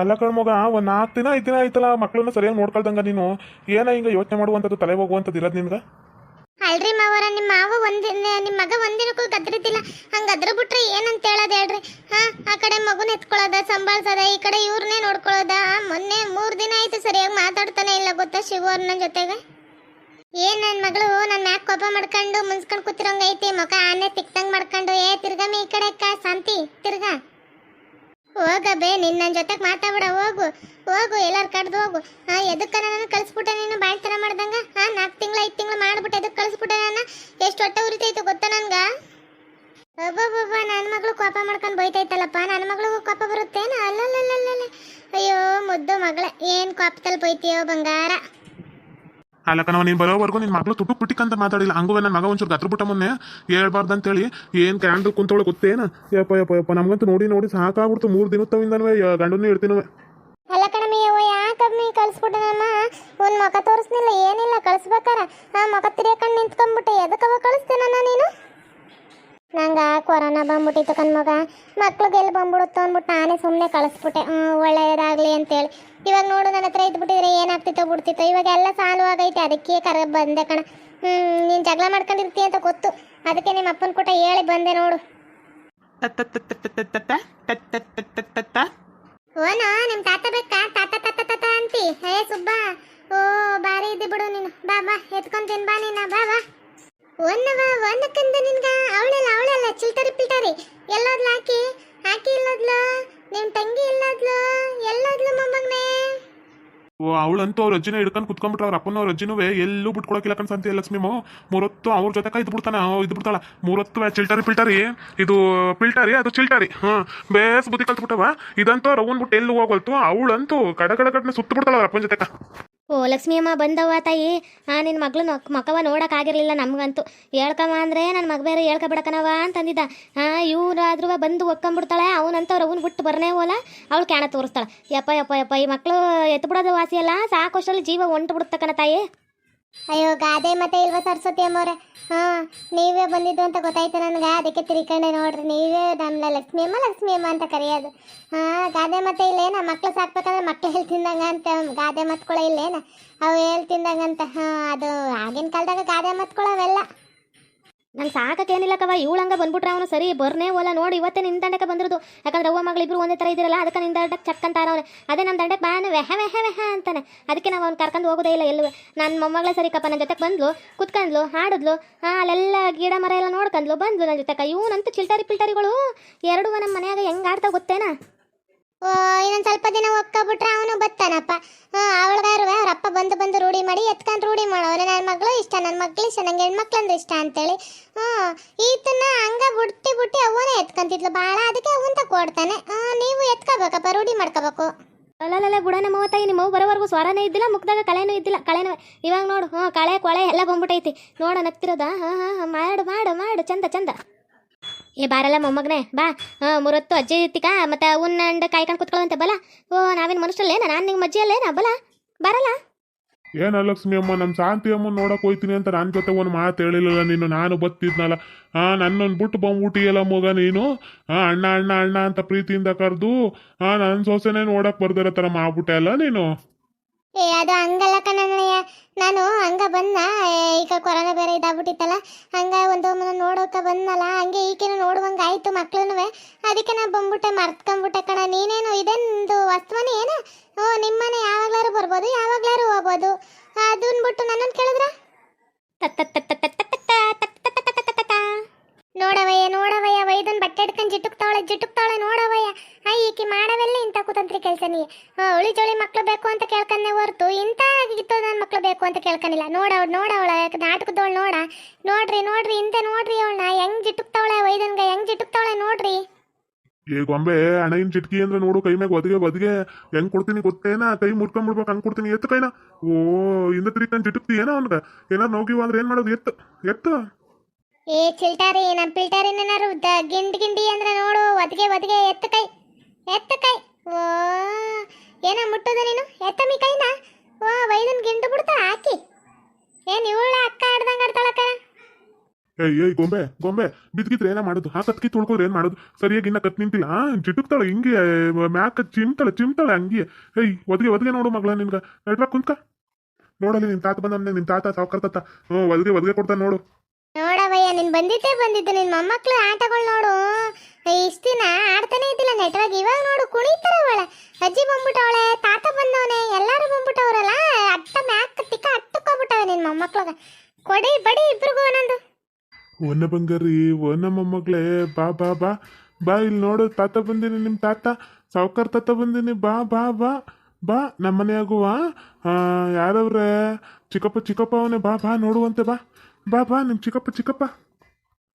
ಅಲ್ಲ ಕಣ್ ಮಗ, ಒಂದು ನಾಲ್ಕು ದಿನ ಐದು ದಿನ ಆಯ್ತಲ್ಲ ಮಕ್ಕಳನ್ನ ಸರಿಯಾಗಿ ನೋಡ್ಕೊಳ್ದಂಗ ನೀನು. ಏನ ಹಿಂಗ ಯೋಚನೆ ಮಾಡುವಂಥದ್ದು, ತಲೆ ಹೋಗುವಂಥದ್ದು ಇರೋದು ನಿನ್ಗೆ? ಅಲ್ರಿ ಮಾವರ ನಿಮ್ಮ ಮಾವ ಒಂದಿನ ನಿಮ್ಮ ಮಗ ಒಂದಿನಕ್ಕೂ ಗದ್ರಿದ್ದಿಲ್ಲ ಹಂಗ ಅದ್ರ ಬಿಟ್ರೆ ಏನಂತ ಹೇಳೋದು ಹೇಳ್ರಿ? ಹಾ, ಆ ಕಡೆ ಮಗುನ ಎತ್ಕೊಳ್ಳೋದ ಸಂಭಾಳ್ಸೋದ, ಈ ಕಡೆ ಇವ್ರನ್ನೇ ನೋಡ್ಕೊಳ್ಳೋದ ಮೊನ್ನೆ ಮೂರ್ ದಿನ ಆಯ್ತು ಸರಿಯಾಗಿ ಮಾತಾಡ್ತಾನೆ ಇಲ್ಲ ಗೊತ್ತಾ ಶಿವ ಅವ್ರನ್ನ ಜೊತೆಗೆ? ಏನ್ ನನ್ ಮಗಳು, ನನ್ ಮ್ಯಾಕ್ ಕೋಪ ಮಾಡ್ಕೊಂಡು ಮುನ್ಸ್ಕೊಂಡು ಕೂತಿರೋಂಗೈತಿ ಮುಖ ಆನೆ ತಿಕ್ತಂಗ್ ಮಾಡ್ಕೊಂಡು, ಏ ತಿರ್ಗಮ್ಮಿ ಈ ಕಡೆ ಅಕ್ಕ, ಶಾಂತಿ, ತಿರ್ಗಾ. ಹೋಗ ಬೇ ನಿನ್ನ ನನ್ನ ಜೊತೆಗೆ ಮಾತಾಡ ಹೋಗು ಹೋಗು, ಎಲ್ಲಾರು ಕಡ್ದು ಹೋಗು. ಹಾ ಎದಕ್ಕ ನಾನು ಕಳಿಸ್ಬಿಟ್ಟೆ ನೀನು? ಬಾಳ್ ತರ ಮಾಡ್ದಂಗ? ಹಾ ನಾಲ್ಕು ತಿಂಗಳ, ಐದು ತಿಂಗಳು ಮಾಡ್ಬಿಟ್ಟು ಎದಕ್ಕೆ ಕಳಿಸ್ಬಿಟ್ಟೆ ನಾನು ಎಷ್ಟು ಹೊಟ್ಟೆ ಉರಿತೈತು ಗೊತ್ತಾ ನನ್ಗ? ಒಬ್ಬೊಬ್ಬೊಬ್ಬ ನನ್ನ ಮಗಳು ಕೋಪ ಮಾಡ್ಕೊಂಡು ಬೈತೈತಲ್ಲಪ್ಪ ನನ್ನ ಮಗಳಿಗೂ ಕೋಪ ಬರುತ್ತೇನ? ಅಲ್ಲಲ್ಲಲ್ಲಲ್ಲ ಅಯ್ಯೋ, ಮುದ್ದು ಮಗಳ, ಏನು ಕೋಪದಲ್ಲಿ ಬೈತೀಯೋ ಬಂಗಾರ. ಅಲ್ಲ ಕಣವ ನೀನು ಬರೋವರೆಗೂ ನಿನ್ನ ಮಗಳು ತುಟು ಅಂತ ಮಾತಾಡಿಲ್ಲ. ಹಂಗೂ ನನ್ನ ಮಗ ಒಂಚೂರು ಗತ್ರ ಬಿಟ್ಟ ಮೊನ್ನೆ. ಹೇಳ್ಬಾರ್ದು ಅಂತೇಳಿ ಏನು ಕ್ಯಾಂಡಲ್ ಕುಂತೊಳಗೆ ಗೊತ್ತೇನ? ಯಪ್ಪ ಯಪ್ಪ ಯಪ್ಪ, ನಮಗಂತೂ ನೋಡಿ ನೋಡಿ ಸಾಕಾಗ್ಬಿಡ್ತು. ಮೂರು ದಿನತ್ತವಿಂದನೂ ಗಂಡನೂ ಇಡ್ತೀನವೆ. ಅಲ್ಲ ಕಣಮಿ ಯವ್ವ ಯಾಕಮ್ಮಿ ಕಳಿಸ್ಬಿಟ್ಟನಮ್ಮ ಒಂದು ಮಗ ತೋರಿಸ್ನಿಲ್ಲ ಏನಿಲ್ಲ, ಕಳಿಸ್ಬೇಕಾರ. ಆ ಮಗ ತಿರ್ಯಾಕಂಡು ನಿಂತ್ಕೊಂಡ್ಬಿಟ್ಟೆ. ಎದಕ್ಕವ ಕಳಿಸ್ತೇನಣ್ಣ ನೀನು? ನಂಗ ಕೊರೋನಾ ಬಂದ್ಬಿಟ್ಟಿತ್ತು ಕಣ್ಮಗ ಮಕ್ಳಿಗೆ ಎಲ್ಲಿ ಬಂದ್ಬಿಡುತ್ತೋ ಅಂದ್ಬಿಟ್ಟು ನಾನೇ ಸುಮ್ಮನೆ ಕಳಿಸ್ಬಿಟ್ಟೆ. ಒಳ್ಳೆಯದಾಗಲಿ ಅಂತೇಳಿ. ಇವಾಗ ನೋಡು ನನ್ನ ಹತ್ರ ಇದ್ಬಿಟ್ಟಿದ್ರೆ ಏನಾಗ್ತಿತ್ತೋ ಬಿಡ್ತಿತ್ತು. ಇವಾಗ ಎಲ್ಲ ಸಾಲು ಆಗೈತೆ ಅದಕ್ಕೆ ಕರ ಬಂದೆ ಕಣ. ಹ್ಞೂ ನೀನು ಜಗಳ ಮಾಡ್ಕೊಂಡಿರ್ತೀಯ ಅಂತ ಗೊತ್ತು. ಅದಕ್ಕೆ ನಿಮ್ಮ ಅಪ್ಪನ ಕೂಟ ಹೇಳಿ ಬಂದೆ ನೋಡು. ಓನೋ ನಿಮ್ಮ ತಾತ ಬೇಕಾ? ತಾತ ತಾತ ತಾತ ಅಂತಿ. ಹೇ ಸುಬ್ಬ. ಓ ಬಾರಿ ಇದ್ದಿ ನೀನು. ಬಾ ಬಾ ಎತ್ಕೊಂತೀನಿ ಬಾ ನೀನ. ಬಾ ಬಾ. ನಿನ್ಗ ಅವಳೆಲ್ಲ ಅವಳೆಲ್ಲ ಚಿಲ್ಟರಿ ಎಲ್ಲದ್ಲ ಹಾಕಿ ಹಾಕಿ ಇಲ್ಲದ್ಲ ನಿಮ್ ತಂಗಿ ಇಲ್ಲದ್ಲ ಎಲ್ಲದ್ಲ ಓ, ಅವಳಂತೂ ಅವ್ರ ಅಜ್ಜಿನ ಹಿಡ್ಕೊಂಡು ಕುತ್ಕೊಂಡ್ಬಿಟ್ರೆ, ಅವ್ರ ಅಪ್ಪನ ಅವ್ರ ಅಜ್ಜಿನೂ ಎಲ್ಲೂ ಬಿಟ್ಕೊಳಕಿಲ್ಲ ಕಣ್ಸಂತ ಲಕ್ಷ್ಮಿಮು. ಮೂರೊತ್ತು ಅವ್ರ ಜೊತೆ ಕೈ ಬಿಡ್ತಾನೆ ಇದು ಬಿಡ್ತಾಳ. ಮೂರೊತ್ತು ಚಿಲ್ಟರಿ ಪಿಲ್ಟರಿ ಇದು ಪಿಲ್ಟರಿ ಅದು ಚಿಲ್ಟರಿ ಹಾಂ ಬೇಸ್ ಬುದ್ಧಿ ಕಲ್ತ್ಬಿಟ್ಟವ. ಇದಂತೂ ರವನ್ ಬಿಟ್ಟು ಎಲ್ಲೂ ಹೋಗಲ್ತು ಅವಳಂತೂ ಕಡ ಕಡ ಸುತ್ತ ಸುತ್ತು ಬಿಡ್ತಾಳ ಅವ್ರ ಅಪ್ಪನ ಜೊತೆ ಓ ಲಕ್ಷ್ಮಿಯಮ್ಮ ಬಂದವ್ವ ತಾಯಿ. ಆ ನಿನ್ನ ಮಗಳು ಮಕವ ನೋಡೋಕ್ಕಾಗಿರಲಿಲ್ಲ ನಮಗಂತೂ. ಹೇಳ್ಕಮ್ಮ ಅಂದರೆ ನನ್ನ ಮಗ ಬೇರೆ ಹೇಳ್ಕೊಬಿಡಕನವ ಅಂತಂದಿದ್ದ. ಹಾಂ ಇವರಾದ್ರೂ ಬಂದು ಒಕ್ಕಂಬಿಡ್ತಾಳೆ ಅವನಂತವ್ರು ಅವನು ಬಿಟ್ಟು ಬರನೇ ಹೋಲ ಅವಳು ಕ್ಯಾಣ ತೋರಿಸ್ತಾಳೆ. ಯಪ್ಪ ಯಪ್ಪ ಯಪ್ಪ, ಈ ಮಕ್ಕಳು ಎತ್ತು ಬಿಡೋದು ವಾಸಿ ಅಲ್ಲ ಸಾಕೋಷ್ಟರಲ್ಲಿ ಜೀವ ಹೊಂಟು ಬಿಡುತ್ತಕ್ಕನ ತಾಯಿ. ಅಯ್ಯೋ, ಗಾದೆ ಮತ್ತೆ ಇಲ್ವಾ ಸರಸ್ವತಿ ಅಮ್ಮವ್ರೆ? ಹಾ, ನೀವೇ ಬಂದಿದ್ದು ಅಂತ ಗೊತ್ತಾಯ್ತು ನನ್ಗೆ? ಅದಕ್ಕೆ ತಿರ್ಕೊಂಡೆ ನೋಡ್ರಿ. ನೀವೇ ನಮ್ಮ ಲಕ್ಷ್ಮಿ ಅಮ್ಮ ಲಕ್ಷ್ಮಿ ಅಮ್ಮ ಅಂತ ಕರೆಯೋದು. ಹಾ, ಗಾದೆ ಮತ್ತೆ ಇಲ್ಲೇನ? ಮಕ್ಳು ಸಾಕ್ಬೇಕಂದ್ರೆ ಮಕ್ಳು ಹೇಳಿ ತಿಂದಂಗ ಅಂತ ಗಾದೆ ಮತ್ಕೊಳ ಇಲ್ಲೇನ? ಅವು ಹೇಳ್ತಿದ್ದಂಗಂತ ತಿಂದಂಗಂತ ಹಾ, ಅದು ಆಗಿನ ಕಾಲದಾಗ ಗಾದೆ ಮತ್ಕೊಳ ನಂಗೆ ಸಾಕಕ್ಕೇನಿಲ್ಲಕ್ಕವ ಇವಳಂಗ ಬಂದ್ಬಿಟ್ರೆ ಅವನು ಸರಿ, ಬರ್ನೇ ಹೋಲ ನೋಡಿ, ಇವತ್ತೇ ನಿನ್ ದಂಡಕ್ಕೆ ಬಂದಿರೋದು. ಯಾಕಂದ್ರೆ ಅವ್ವ ಮಗಳಿಬ್ರು ಒಂದೇ ಥರ ಇದಿರಲ್ಲ ಅದಕ್ಕೆ ನಿನ್ನ ದಂಡಕ್ಕೆ ಚಕ್ ಅಂತಾರ ಅವ್ನೆ. ಅದೇ ನಮ್ಮ ದಂಡಕ್ಕೆ ಬಾನು ವೆಹ ವೆಹ ವೆಹ ಅಂತಾನೆ. ಅದಕ್ಕೆ ನಾವು ಅವ್ನು ಕರ್ಕೊಂಡು ಹೋಗೋದೇ ಇಲ್ಲ ಎಲ್ಲೂ. ನನ್ನ ಮೊಮ್ಮಗಳೇ ಸರಿ ಕಪ್ಪ ನನ್ನ ಜೊತೆಗೆ ಬಂದ್ಲು ಕುತ್ಕೊಂಡ್ಲು ಹಾಡಿದ್ಲು ಅಲ್ಲೆಲ್ಲ ಗಿಡ ಮರ ಎಲ್ಲ ನೋಡ್ಕೊಂಡ್ಲು ಬಂದ್ಲು ನನ್ನ ಜೊತೆಗೆ. ಇವನಂತೂ ಚಿಲ್ಟಾರಿ ಪಿಲ್ಟರಿಗಳು. ಎರಡು ನಮ್ಮ ಮನೆಯಾಗ ಹೆಂಗೆ ಆಡ್ತಾ ಗೊತ್ತೇನಾ? ಓ, ಇನ್ನೊಂದು ಸ್ವಲ್ಪ ದಿನ ಒಕ್ಕಬಿಟ್ರೆ ಅವನು ಬತ್ತಾನಪ್ಪ. ಅವಳಗಾರ ಅವ್ರ ಅಪ್ಪ ಬಂದು ಮಾಡಿ ಎತ್ಕೊಂಡು ರೂಢಿ ಮಾಡೋರು. ನನ್ನ ಮಗಳು ಇಷ್ಟ ನನ್ನ ಮಕ್ಳು ಇಷ್ಟ, ನಂಗೆ ಹೆಣ್ಮಕ್ಳಂದ್ರೆ ಇಷ್ಟ ಅಂತೇಳಿ. ಹಾಂ ಈತನ ಹಂಗ ಬುಟ್ಟಿ ಬುಟ್ಟಿ ಅವನೇ ಎತ್ಕೊಂತಿದ್ಲು. ಭಾಳ ಅದಕ್ಕೆ ಅವಂತ ಕೊಡ್ತಾನೆ ನೀವು ಎತ್ಕೋಬೇಕಪ್ಪ, ರೂಢಿ ಮಾಡ್ಕೋಬೇಕು. ಅಲ್ಲಲ್ಲ ಬುಡ ನಮ್ಮ ತಾಯಿ, ನಿಮ್ಮ ಬರೋವರೆಗೂ ಸ್ವರನೇ ಇದ್ದಿಲ್ಲ, ಮುಖದಾಗ ಕಳೆನೂ ಇದ್ದಿಲ್ಲ. ಕಳೆನೂ ಇವಾಗ ನೋಡು ಹ್ಞೂ ಕಳೆ ಕೊಳೆ ಎಲ್ಲ ಬಂದ್ಬಿಟ್ಟೈತಿ ನೋಡ ನಗ್ತಿರೋದ ಹಾಂ ಹಾಂ ಮಾಡು ಮಾಡು ಮಾಡು, ಚಂದ ಚಂದ. ಏ, ಬಾರಲ್ಲ ಮೊಮ್ಮಗನೇ, ಬಾ. ಹಾಂ, ಮೂರೊತ್ತು ಅಜ್ಜಿ ಇತ್ತಿಕ, ಮತ್ತೆ ಅವನ್ನ ಕಾಯ್ಕೊಂಡು ಕುತ್ಕೊಳ್ಳುವಂತೆ ಬಲ. ಓ, ನಾವೇನು ಮನುಷ್ಯರಲ್ಲೇನ? ನಾನು ನಿಮ್ಮ ಮಜ್ಜಿಯಲ್ಲೇನ? ಬಲ. ಬರಲ್ಲ. ಏನ ಲಕ್ಷ್ಮಿ ಅಮ್ಮ ನಮ್ಮ ಶಾಂತಿ ಅಮ್ಮ ನೋಡಕ್ ಹೋಯ್ತೀನಿ ಅಂತ ನನ್ನ ಜೊತೆ ಒಂದು ಮಾತು ಹೇಳಿಲ್ಲ ನೀನು? ನಾನು ಬತ್ತಿದ್ನಲ್ಲ. ಆ ನನ್ನನ್ನು ಬಿಟ್ಟು ಬಂದ್ಬಿಟ್ಟಿಯಲ್ಲ ಮಗ ನೀನು? ಆ, ಅಣ್ಣ ಅಣ್ಣ ಅಣ್ಣ ಅಂತ ಪ್ರೀತಿಯಿಂದ ಕರೆದು, ಆ ನನ್ನ ಸೊಸೆನೇ ನೋಡಕ್ ಬರ್ದಿರೋ ಥರ ಅಲ್ಲ ನೀನು? ಏ, ಅದು ಹಂಗಲ್ಲ ಕಣಯ್ಯ ನಾನು ಹಂಗ ಬಂದ. ಈಗ ಕೊರೋನಾ ಬೇರೆ ಇದಾಗ್ಬಿಟ್ಟಿತ್ತಲ್ಲ. ಹಂಗ ಒಂದು ನೋಡೋಕ ಬಂದಲ್ಲ ಹಂಗೆ ಈಕೆನ ನೋಡುವಂಗ ಆಯ್ತು ಮಕ್ಳುನುವೆ. ಅದಕ್ಕೆ ನಾ ಬಂದ್ಬಿಟ್ಟೆ, ಮರ್ತ್ಕೊಂಡ್ಬಿಟ್ಟೆ ಕಣ. ನೀನೇನು ಇದೇನು ವಸ್ತುವನೇ ಏನ? ಓ, ನಿಮ್ಮನೆ ಯಾವಾಗ್ಲಾರು ಬರ್ಬೋದು ಯಾವಾಗ್ಲಾರು ಹೋಗ್ಬೋದು. ಅದನ್ ಬಿಟ್ಟು ನನ್ನನ್ನು ಕೇಳಿದ್ರ? ನೋಡವಯ್ಯ ನೋಡವಯ್ಯ ವೈದನ್ ಬಟ್ಟೆ ಹಿಡ್ಕೊಂಡು ಜಿಟುಕ್ತಾಳೆ ಜಿಟುಕ್ತಾವಳೆ, ನೋಡವಯ್ಯ. ಆ, ಈಕಿ ಮಾಡವೆಲ್ಲ ಇಂಥ ಕುತಂತ್ರಿ ಕೆಲಸ ನೀ. ಹುಳಿ ಜೋಳಿ ಮಕ್ಳು ಬೇಕು ಅಂತ ಕೇಳ್ಕೊಂಡೆ ಹೊರತು ಇಂಥ ಆಗಿತ್ತು ನನ್ನ ಮಕ್ಳು ಬೇಕು ಅಂತ ಕೇಳ್ಕೊಂಡಿಲ್ಲ ನೋಡವಳು, ನೋಡವಳ ನಾಟಕದವಳು ನೋಡ. ನೋಡ್ರಿ ನೋಡ್ರಿ, ಇಂತೆ ನೋಡ್ರಿ ಅವಳನ್ನ ಹೆಂಗ್ ಜಿಟುಕ್ತಾವಳೆ ವೈದನ್ಗ ಹೆಂಗ್ ಜಿಟುಕ್ತಾವಳೆ ನೋಡ್ರಿ. ಈ ಗೊಂಬೆ ಹಣಗಿನ ಚಿಟ್ಕಿ ಅಂದ್ರೆ ನೋಡು, ಕೈ ಮ್ಯಾಗ ಒದಗೆ ಒದಗೆ. ಹೆಂಗ್ ಕೊಡ್ತೀನಿ ಗೊತ್ತೇನ? ಕೈ ಮುರ್ಕೊಂಡ್ಬಿಡ್ಬೇಕು ಹಂಗ್ ಕೊಡ್ತೀನಿ. ಎತ್ತು ಕೈನ. ಓ ಇಂದ ತಿರುಗಿ ನಾನು ಜಿಟುಕ್ತಿ ಏನೋ ಅವ್ನ್ಗ. ಏನಾರು ನೋಗಿವ ಅಂದ್ರೆ ಏನ್ ಮಾಡೋದು? ಎತ್ತು ಎತ್ತು. ಏ, ಚಿಲ್ಟಾರಿ ನಮ್ಮ ಪಿಲ್ಟಾರಿನೇನಾರು ಗಿಂಡಿ ಗಿಂಡಿ ಅಂದ್ರೆ ನೋಡು, ಒದಗೆ ಒದಗೆ ಎತ್ತ ಕೈ ಎತ್ತ ಕೈ. ಓ, ಏನ ಮುಟ್ಟದ ನೀನು? ಎತ್ತಮಿ ಕೈನ? ಓ ವೈದನ್ ಗಿಂಡು ಬಿಡ್ತಾ ಹಾಕಿ. ಏನ್ ಇವಳ ಅಕ್ಕ ಆಡ್ದಂಗ ಆಡ್ತಾಳಕ್ಕ? ಏಯ್ ಏಯ್ ಗೊಂಬೆ ಗೊಂಬೆ, ಬಿದ್ಗಿದ್ರೆ ಏನ ಮಾಡೋದು? ಹಾ, ಕತ್ಕಿ ತುಳ್ಕೋದ್ರೆ ಏನ್ ಮಾಡೋದು? ಸರಿಯಾಗಿ ಇನ್ನ ಕತ್ ನಿಂತಿಲ್ಲ. ಆ, ಜಿಟುಕ್ತಾಳೆ, ಹಿಂಗೆ ಮ್ಯಾಕ ಚಿಮ್ತಾಳೆ ಚಿಮ್ತಾಳೆ ಹಂಗೆ. ಏಯ್, ಒದಗೆ ಒದಗೆ ನೋಡು ಮಗಳ ನಿನ್ಗ. ನಡ್ರ ಕುಂತ್ಕ. ನೋಡಲಿ ನಿನ್ ತಾತ ಬಂದ ನಿನ್ ತಾತ ಸಾವ್ಕರ್ ತಾತ. ಹ್ಞೂ ಒದಗೆ ಒದಗೆ ಕೊಡ್ತಾನೆ ನೋಡು. ನೋಡವಯ್ಯ, ನೀನ್ ಬಂದಿದ್ದೇ ಬಂದಿದ್ದು. ನಿನ್ ಮೊಮ್ಮಕ್ಳು ಆಟಗಳು ನೋಡು. ಇಷ್ಟ ದಿನ ಆಡ್ತಾನೆ ಇದ್ದಿಲ್ಲ ನೆಟ್ವರ್ಕ್ ಇವಾಗ ನೋಡು ಕುಣಿತಾರ ಅವಳ ಅಜ್ಜಿ ಬಂದ್ಬಿಟ್ಟವಳೆ, ತಾತ ಬಂದವನೆ, ಎಲ್ಲಾರು ಬಂದ್ಬಿಟ್ಟವ್ರಲ್ಲ. ಅಟ್ಟ ಮ್ಯಾಕ್ ತಿಕ್ಕ ಅಟ್ಟಕ್ಕೋಗ್ಬಿಟ್ಟವೆ ನಿನ್ ಮೊಮ್ಮಕ್ಳಗ. ಕೊಡಿ, ಬಡಿ ಇಬ್ರಿಗೂ ಒಂದೊಂದು. ಒನ್ನ ಬಂಗಾರಿ ಒನ್ನ ಮೊಮ್ಮಗಳೇ, ಬಾ ಬಾ ಬಾ. ಬಾ ಇಲ್ಲಿ ನೋಡು, ತಾತ ಬಂದಿನಿ ನಿಮ್ಮ ತಾತ. ಸಾವ್ಕಾರ್ ತಾತ ಬಂದಿನಿ, ಬಾ ಬಾ ಬಾ. ಬಾ ನಮ್ಮ ಮನೆಯಾಗುವ ಯಾರವ್ರೆ? ಚಿಕ್ಕಪ್ಪ ಚಿಕ್ಕಪ್ಪ ಅವನೇ ಬಾ ಬಾ, ನೋಡುವಂತೆ ಬಾ. ಬಾ ಬಾ ನಿಮ್ಮ ಚಿಕ್ಕಪ್ಪ ಚಿಕ್ಕಪ್ಪ.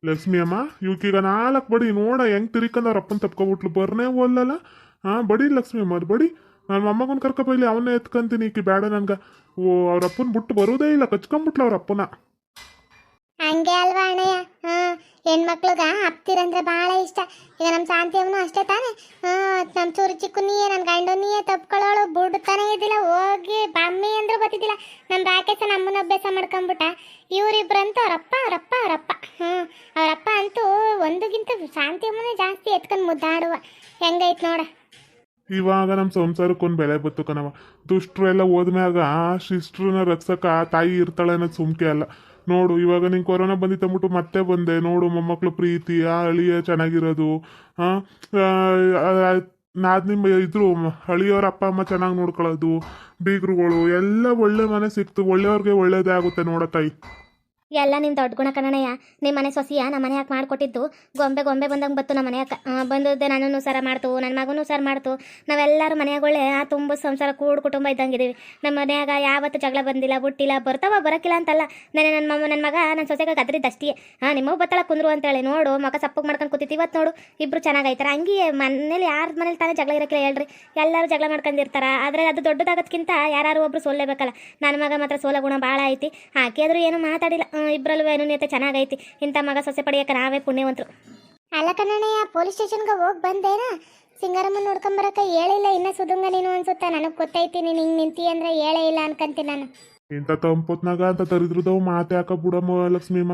ಲಕ್ಷ್ಮಿ ಅಮ್ಮ ಇವಕ್ಕೀಗ ನಾಲ್ಕು ಬಡಿ ನೋಡ, ಹೆಂಗ್ ತಿರ್ಕಂದ ಅವ್ರ ಅಪ್ಪನ ತಪ್ಕೊಬಿಟ್ಲು. ಬರ್ನೇ ಓಲ್ಲಲ್ಲ ಹಾಂ ಬಡಿ ಲಕ್ಷ್ಮಿ ಅಮ್ಮ ಬಡಿ. ನನ್ನ ಮೊಮ್ಮಗನ ಕರ್ಕೊ ಇಲ್ಲಿ ಅವನ್ನೇ ಎತ್ಕೊಂತೀನಿ, ಈಕಿ ಬೇಡ ನನ್ಗೆ. ಓ, ಅವ್ರ ಅಪ್ಪನ ಬಿಟ್ಟು ಬರೋದೇ ಇಲ್ಲ, ಕಚ್ಕೊಂಬಿಟ್ಲು ಅವ್ರ ಅಪ್ಪನ. ಹಂಗೆ ಅಲ್ವಾ ಅಣ್ಣಯ್ಯ? ಹೆಣ್ಮಕ್ಳಿಗ ಅಂದ್ರೆ ಭಾಳ ಇಷ್ಟ. ಈಗ ನಮ್ಮ ಅವನು ಅಷ್ಟೇ ತಾನೆ. ನಮ್ ನಮ್ಮ ಚೂರು ಚಿಕ್ಕ ನೀಯೇ ನನ್ನ ಗಂಡು ನೀಯೇ ತಪ್ಕೊಳ್ಳೋಳು ಬಿಡ್ತಾನೆ ಇದ್ದಿಲ್ಲ, ಹೋಗಿ ಬಮ್ಮಿ ಅಂದ್ರೂ ಬತ್ತಿದ್ದಿಲ್ಲ. ನಮ್ಮ ರಾಕೇಶ ನಮ್ಮನ್ನ ಅಭ್ಯಾಸ ಮಾಡ್ಕೊಂಬಿಟ್ಟ. ಇವರಿಬ್ರಂತೂ ಅವರಪ್ಪ ಅವರಪ್ಪ ಅವರಪ್ಪ. ಹ್ಞೂ ಅವರಪ್ಪ ಅಂತೂ ಒಂದುಗಿಂತ ಶಾಂತಿಯಮ್ಮನೇ ಜಾಸ್ತಿ ಎತ್ಕೊಂಡು ಮುದ್ದಾಡುವ. ಹೆಂಗೈತ್ ನೋಡ. ಇವಾಗ ನಮ್ಮ ಸಂಸಾರಕ್ಕೊಂದು ಬೆಲೆ ಬತ್ತು ಕಣವ ದುಷ್ಟರು ಎಲ್ಲ ಹೋದ್ಮ್ಯಾಗ ಶಿಸ್ಟ್ರನ್ನ ರಕ್ಷಕ ತಾಯಿ ಇರ್ತಾಳೆ ಅನ್ನೋದು ಸುಮ್ಕೆ ಅಲ್ಲ. ನೋಡು, ಇವಾಗ ನಿಂಗೆ ಕೊರೋನಾ ಬಂದಿತ್ತು ಅಂದ್ಬಿಟ್ಟು ಮತ್ತೆ ಬಂದೆ. ನೋಡು, ಮೊಮ್ಮಕ್ಳು ಪ್ರೀತಿ, ಆ ಅಳಿಯ ಚೆನ್ನಾಗಿರೋದು. ಹಾಂ ನಾದ್ ನಿಮ್ಮ ಇದ್ರು ಹಳಿಯವ್ರ ಅಪ್ಪ, ಅಮ್ಮ ಚೆನ್ನಾಗಿ ನೋಡ್ಕೊಳ್ಳೋದು, ಬೀಗರುಗಳು, ಎಲ್ಲ ಒಳ್ಳೆ ಮನೆ ಸಿಕ್ತು ಒಳ್ಳೆಯವ್ರಿಗೆ ಒಳ್ಳೇದೇ ಆಗುತ್ತೆ ನೋಡೋ ತಾಯಿ. ಎಲ್ಲ ನಿನ್ನ ದೊಡ್ಡ ಗುಣ ಕಣಣಯ್ಯ ನಿಮ್ಮ ಮನೆ ಸೊಸಿಯ ನಮ್ಮ ಮನೆ ಯಾಕೆ ಮಾಡಿಕೊಟ್ಟಿದ್ದು? ಗೊಂಬೆ ಗೊಂಬೆ ಬಂದಂಗೆ ಬತ್ತು ನಮ್ಮ ಮನೆಯಾಗ ಬಂದದ್ದೆ ನಾನು ಸರ ಮಾಡ್ತು ನನ್ನ ಮಗನೂ ಸರ ಮಾಡ್ತು. ನಾವೆಲ್ಲರೂ ಮನೆಯಾಗೊಳ್ಳೆ ಆ ತುಂಬ ಸಂಸಾರ ಕೂಡು ಕುಟುಂಬ ಇದ್ದಂಗಿದ್ದೀವಿ. ನಮ್ಮ ಮನೆಯಾಗ ಯಾವತ್ತು ಜಗಳ ಬಂದಿಲ್ಲ ಬುಟ್ಟಿಲ್ಲ ಬರ್ತಾವ ಬರೋಕ್ಕಿಲ್ಲ ಅಂತಲ್ಲ. ನೆನೆ ನನ್ನ ಮಮ್ಮ ನನ್ನ ಮಗ ನನ್ನ ಸೊಸೆಗೆ ಗದ್ರಿದ್ದಷ್ಟೇ ಹಾಂ ನಿಮ್ಮವ್ ಬತ್ತಳ ಕುಂದ್ರು ಅಂತೇಳಿ. ನೋಡು, ಮಗ ಸಪ್ಪಗೆ ಮಾಡ್ಕೊಂಡು ಕೂತಿತ್ತು. ಇವತ್ತು ನೋಡು, ಇಬ್ರು ಚೆನ್ನಾಗೈತಾರ ಹಂಗೆ ಮನೇಲಿ ಯಾರ ಮನೇಲಿ ತಾನೇ ಜಗಳ ಇರೋಕ್ಕಿಲ್ಲ ಹೇಳ್ರಿ. ಎಲ್ಲರೂ ಜಗಳ ಮಾಡ್ಕೊಂಡಿರ್ತಾರ ಆದರೆ ಅದು ದೊಡ್ಡದಾಗೋದ್ಕಿಂತ ಯಾರು ಒಬ್ರು ಸೋಲ್ಲೇಬೇಕಲ್ಲ. ನನ್ನ ಮಗ ಮಾತ್ರ ಸೋಲ ಗುಣ ಭಾಳ ಐತಿ. ಆಕೆಯಾದ್ರೂ ಏನು ಮಾತಾಡಿಲ್ಲ. ಇಬ್ಬರಲ್ಲೂ ಅನುನ್ಯತೆ ಚೆನ್ನಾಗೈತಿ. ಇಂಥ ಮಗ ಸೊಸೆ ಪಡೆಯಕ್ಕೆ ನಾವೇ ಪುಣ್ಯವಂತರು. ಅಲ್ಲ ಕಣ್ಣಯ್ಯ ಪೊಲೀಸ್ ಸ್ಟೇಷನ್ಗೆ ಹೋಗಿ ಬಂದೇನಾ? ಸಿಂಗಾರಮ್ಮ ನೋಡ್ಕೊಂಬರಕ್ಕೆ ಹೇಳಿಲ್ಲ ಇನ್ನ ಸುದುಂಗ ನೀನು ಅನ್ಸುತ್ತಾ? ನನಗೆ ಗೊತ್ತೈತಿ ನೀನು ಹಿಂಗೆ ನಿಂತಿ ಅಂದರೆ ಹೇಳೇ ಇಲ್ಲ ಅನ್ಕಂತೀನಿ ನಾನು. ಇಂಥ ತಂಪೊತ್ನಾಗ ಅಂತ ದರಿದ್ರದವು ಮಾತು ಯಾಕ ಬಿಡಮ್ಮ ಲಕ್ಷ್ಮೀಮ್ಮ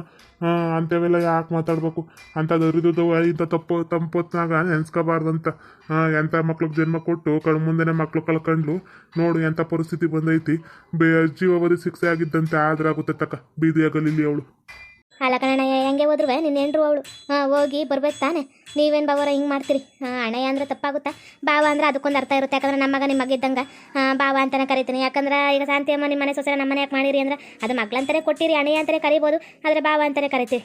ಅಂಥವೆಲ್ಲ ಯಾಕೆ ಮಾತಾಡ್ಬೇಕು? ಅಂತ ದರಿದ್ರದವು ಇಂಥ ತಪ್ಪು, ತಂಪೊತ್ನಾಗ ನೆನ್ಸ್ಕೋಬಾರ್ದಂತ ಎಂಥ ಮಕ್ಳಿಗೆ ಜನ್ಮ ಕೊಟ್ಟು ಕಣ್ಣು ಮುಂದೆನೆ ಮಕ್ಳು ಕಳ್ಕೊಂಡ್ಲು. ನೋಡು ಎಂಥ ಪರಿಸ್ಥಿತಿ ಬಂದೈತಿ. ಬೇ ಜೀವಾವಧಿ ಶಿಕ್ಷೆ ಆಗಿದ್ದಂತೆ ಆದ್ರೆ ಆಗುತ್ತೆ ತಕ್ಕ ಬೀದಿಯಾಗಲಿ ಅವಳು. ಅಲ್ಲ ಹೆಂಗೆ ಹೋದ್ರು ನಿನ್ನ ಹೆಂಡ್ರು ಅವಳು. ಹಾಂ, ಹೋಗಿ ಬರ್ಬೇಕು ತಾನೆ. ನೀವೇನು ಬಾವರ ಹಿಂಗೆ ಮಾಡ್ತೀರಿ? ಹಾಂ ಅಣ್ಣಯ್ಯ ಅಂದರೆ ತಪ್ಪಾಗುತ್ತಾ? ಬಾವ ಅಂದರೆ ಅದಕ್ಕೊಂದು ಅರ್ಥ ಇರುತ್ತೆ. ಯಾಕಂದ್ರೆ ನಮ್ಮ ಮಗ ನಿಮ್ಮ ಮಗ ಇದ್ದಂಗೆ ಬಾವ ಅಂತಾನೆ ಕರಿತೀನಿ. ಯಾಕಂದ್ರೆ ಈಗ ಶಾಂತಿ ಅಮ್ಮ ನಿಮ್ಮ ಮನೆ ಸೊಸೆ ನಮ್ಮ ಮನೆ ಯಾಕೆ ಮಾಡಿರಿ ಅಂದ್ರೆ ಅದು ಮಗ್ಳಂತಲೇ ಕೊಟ್ಟಿರಿ ಅಣ್ಣಯ್ಯ ಅಂತಲೇ ಕರಿಬೋದು. ಆದರೆ ಬಾವ ಅಂತಾನೆ ಕರಿತೀವಿ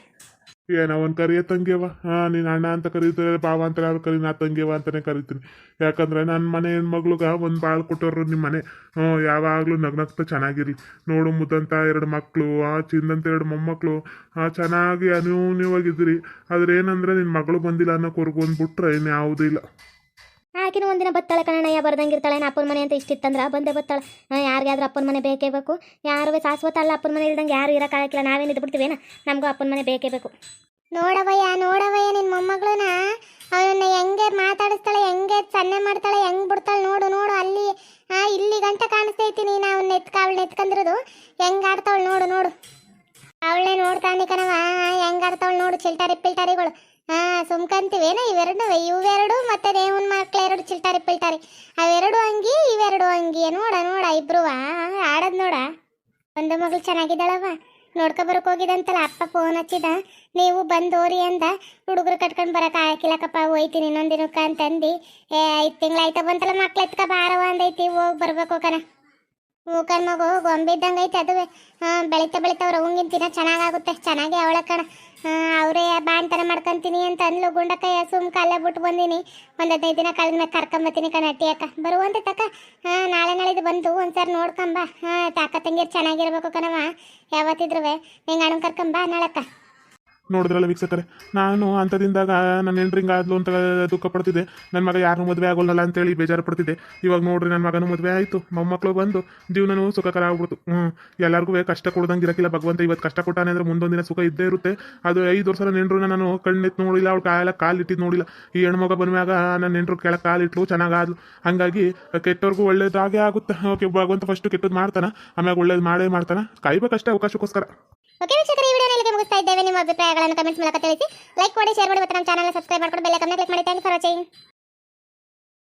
ಏನೋ ಒಂದು ಕರಿಯ ತಂಗಿಯವ ಹಾಂ, ನೀನು ಅಣ್ಣ ಅಂತ ಕರೀತಾರೆ ಬಾವ ಅಂತ ಯಾರು ಕರಿ ನಾ ತಂಗಿಯವ ಅಂತಾನೆ ಕರಿತೀನಿ. ಯಾಕಂದ್ರೆ ನನ್ನ ಮನೆ ಹೆಣ್ಮಗ್ಳುಗ ಒಂದು ಬಾಳ್ ಕೊಟ್ಟವ್ರು ನಿಮ್ಮ ಮನೆ. ಹ್ಞೂ, ಯಾವಾಗಲೂ ನಗ್ನಗ್ತಾ ಚೆನ್ನಾಗಿರಿ. ನೋಡು ಮುದ್ದಂತ ಎರಡು ಮಕ್ಕಳು ಆ ಚಿಂದಂತ ಎರಡು ಮೊಮ್ಮಕ್ಕಳು ಆ ಚೆನ್ನಾಗಿ ಅನ್ಯೂನ್ಯವಾಗಿದ್ರಿ ಆದ್ರೆ ಏನಂದ್ರೆ ನಿನ್ನ ಮಗಳು ಬಂದಿಲ್ಲ ಅನ್ನೋಕ್ವರೆಗೂ ಒಂದು ಬಿಟ್ರೆ ಇನ್ಯಾವುದೂ ಇಲ್ಲ. ಆಕಿನೂ ಒಂದಿನ ಬತ್ತಾಳೆ ಕಣ್ಣಯ್ಯ ಬರ್ದಂಗಿರ್ತಾಳೆ, ನಾ ಅಪ್ಪನ ಮನೆ ಅಂತ ಇಷ್ಟಿತ್ತಂದ್ರೆ ಬಂದೇ ಬತ್ತಾಳೆ. ಯಾರಿಗಾದ್ರೂ ಅಪ್ಪನ ಮನೆ ಬೇಕೇ ಬೇಕು. ಯಾರು ಶಾಶ್ವತ ಅಲ್ಲ, ಅಪ್ಪನ ಮನೆ ಇಲ್ದಂಗೆ ಯಾರು ಇರೋಕ್ಕಾಗಕ್ಕಿಲ್ಲ ನಾವೇನು ಇದ್ಬಿಡ್ತೀವೇನ ನಮಗೂ ಅಪ್ಪನ ಮನೆ ಬೇಕೇ ಬೇಕು. ನೋಡವಯ್ಯ ನೋಡವಯ್ಯ ನಿನ್ನ ಮೊಮ್ಮಗಳನ್ನ. ಅವನನ್ನ ಹೆಂಗೆ ಮಾತಾಡಿಸ್ತಾಳೆ, ಹೆಂಗೆ ಸನ್ನೆ ಮಾಡ್ತಾಳೆ, ಹೆಂಗ್ ಬಿಡ್ತಾಳೆ ನೋಡು ನೋಡು. ಅಲ್ಲಿ ಇಲ್ಲಿ ಗಂಟ ಕಾಣಿಸ್ತೈತಿ ನೀನು ಅವನ್ನ ಎತ್ಕ ಅವಳನ್ನ ಎತ್ಕೊಂಡಿರೋದು ಹೆಂಗ್ ಆಡ್ತಾವಳು ನೋಡು ನೋಡು. ಅವಳೇ ನೋಡ್ತಾಂಡಿ ಕಣವ ಹೆಂಗ್ ಆಡ್ತಾವಳು ನೋಡು, ಚಿಲ್ಟಾರಿ ಪಿಲ್ಟಾರಿಗಳು. ಹಾ ಸುಮ್ಕಂತೀವೇನ ಇವೆರಡು ಇವೆರಡು ಮತ್ತೆ ದೇವನ್ ಮಕ್ಳು ಎರಡು ಚಿಲ್ಟಾರಿ ಪಿಲ್ಟಾರಿ. ಅವೆರಡು ಅಂಗಿ, ಇವೆರಡು ಅಂಗಿ. ನೋಡ ನೋಡ ಇಬ್ರು ಆಡದ್ ನೋಡ. ಒಂದು ಮಗಳು ಚೆನ್ನಾಗಿದ್ದಾಳವ ನೋಡ್ಕೊಬರಕ್ ಹೋಗಿದಂತಲ್ಲ ಅಪ್ಪ ಫೋನ್ ಹಚ್ಚಿದ. ನೀವು ಬಂದೋರಿ ಅಂದ. ಹುಡುಗರು ಕಟ್ಕೊಂಡು ಬರಕ್ಕೆ ಹಾಕಿಲ್ಲಕಪ್ಪ ಹೋಯ್ತೀನಿ ಇನ್ನೊಂದು ದಿನಕ್ಕೆ ಅಂತಂದು. ಏ, ಐದು ತಿಂಗಳಾಯ್ತ ಬಂತಲ್ಲ ಮಕ್ಳು ಎತ್ಕ ಬಾರವ ಅಂದೈತಿ. ಹೋಗಿ ಬರ್ಬೇಕು ಕಣ. ಮೂಕನ್ ಮಗು ಗೊಂಬೆ ಇದ್ದಂಗೆ ಐತೆ, ಅದು ಬೆಳೀತಾ ಬೆಳಿತಾ ಅವ್ರ ಅವಂಗಿನ ತಿನ್ನ ಚೆನ್ನಾಗಾಗುತ್ತೆ. ಚೆನ್ನಾಗಿ ಅವಳ ಕಣ. ಅವರೇ ಬಾಣ್ತನ ಮಾಡ್ಕೊಂತೀನಿ ಅಂತ ಅನ್ಲು ಗುಂಡಕ್ಕಯ್ಯ ಸುಮ್ ಕಾಲೇ ಬಿಟ್ಟು ಬಂದೀನಿ. ಒಂದು ಹದಿನೈದು ದಿನ ಕಳೆದ ಮೇಲೆ ಕರ್ಕೊಂಬತ್ತೀನಿ ಕಣ ಅಟ್ಟಿ ಅಕ್ಕ. ಬರುವಂತೆ ತಕ್ಕ ನಾಳೆ ನಾಳಿದ್ದು ಬಂದು ಒಂದ್ಸಾರಿ ನೋಡ್ಕೊಂಬ ಹಾಂ ತಾಕ ತಂಗಿರು ಚೆನ್ನಾಗಿರ್ಬೇಕು ಕಣವ ಯಾವತ್ತಿದ್ರು ನಿಂಗೆ ಅಣ್ಣ ಕರ್ಕೊಂಬ ನಾಳಕ್ಕ ನೋಡಿದ್ರಲ್ಲ ವೀಕ್ಷಕರೇ? ನಾನು ಅಂಥದಿಂದಾಗ ನನ್ನ ಹೆಂಡ್ರಿಂಗ್ ಆದ್ಲು ಅಂತ ದುಃಖ ಪಡ್ತಿದ್ದೆ. ನನ್ನ ಮಗ ಯಾರನ್ನೂ ಮದುವೆ ಆಗೋಲ್ಲ ಅಂತೇಳಿ ಬೇಜಾರು ಪಡ್ತಿದ್ದೆ. ಇವಾಗ ನೋಡ್ರಿ ನನ್ನ ಮಗನೂ ಮದುವೆ ಆಯಿತು. ಮೊಮ್ಮಕ್ಕಳು ಬಂದು ಜೀವನನೂ ಸುಖಕರ ಆಗ್ಬಿಡ್ತು. ಹ್ಞೂ ಎಲ್ಲರಿಗೂ ಕಷ್ಟ ಕೊಡ್ದಂಗೆ ಇರಕ್ಕಿಲ್ಲ ಭಗವಂತ ಇವತ್ತು ಕಷ್ಟ ಕೊಟ್ಟಾನೆ ಅಂದ್ರೆ ಮುಂದೊಂದಿನ ದಿನ ಸುಖ ಇದ್ದೇ ಇರುತ್ತೆ. ಅದು ಐದು ವರ್ಷ ಹೆಂಡ್ರನ್ನ ನಾನು ಕಣ್ಣೆತ್ತು ನೋಡಿಲ್ಲ, ಅವ್ಳು ಕಾಲ ಕಾಲು ಇಟ್ಟಿದ್ದು ನೋಡಿಲ್ಲ. ಈ ಹೆಣ್ಮಗ ಬಂದಾಗ ನನ್ನ ಹೆಂಡ್ರು ಕೆಳಗೆ ಕಾಲಿಟ್ಲು, ಚೆನ್ನಾಗಾದ್ಲು. ಹಾಗಾಗಿ ಕೆಟ್ಟವ್ರಿಗೂ ಒಳ್ಳೇದಾಗೇ ಆಗುತ್ತೆ. ಓಕೆ, ಭಗವಂತ ಫಸ್ಟ್ ಕೆಟ್ಟದ್ದು ಮಾಡ್ತಾನೆ, ಆಮ್ಯಾಗ ಒಳ್ಳೇದು ಮಾಡೇ ಮಾಡ್ತಾನೆ. ಕಾಯ್ಬೇಕಷ್ಟೇ ಅವಕಾಶಕ್ಕೋಸ್ಕರ. ಪ್ರಶ್ನಿಸ್ತಾ ಇದ್ದೇವೆ. ನಿಮ್ಮ ಅಭಿಪ್ರಾಯಗಳನ್ನು ಕಮೆಂಟ್ಸ್ ಮೂಲಕ ತಿಳಿಸಿ. ಲೈಕ್ ಮಾಡಿ ಶೇರ್ ಮಾಡಿ ಮತ್ತು ನಮ್ಮ ಚಾನಲ್ ಸಬ್ಸ್ಕ್ರೈಬ್ ಮಾಡ್ಕೊಂಡು ಬೆಲ್ಲಕನ್ನ ಕ್ಲಿಕ್ ಮಾಡಿ. Thank for watching